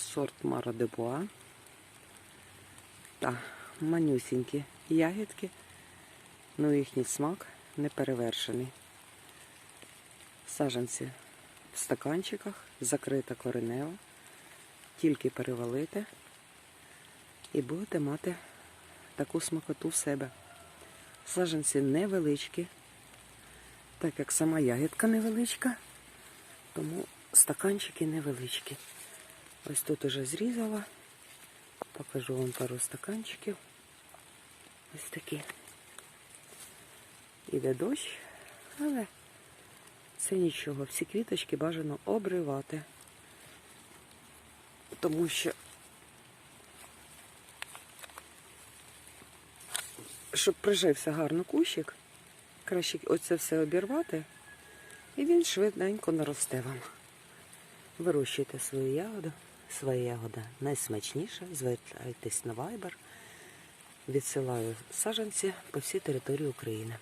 сорт Мара де Буа. Та манюсінькі ягідки, ну їхній смак не перевершений. Саженці в стаканчиках, закрита коренева, тільки перевалити і будете мати таку смакоту в себе. Саженці невеличкі, так як сама ягідка невеличка, тому стаканчики невеличкі. Ось тут уже зрізала. Покажу вам пару стаканчиків. Ось такі. Іде дощ, але це нічого. Всі квіточки бажано обривати. Тому що, щоб прижився гарно кущик, краще оце все обірвати, і він швиденько наросте вам. Вирощуйте свою ягоду. Своя ягода найсмачніша. Звертайтесь на вайбер. Відсилаю саджанці по всій території України.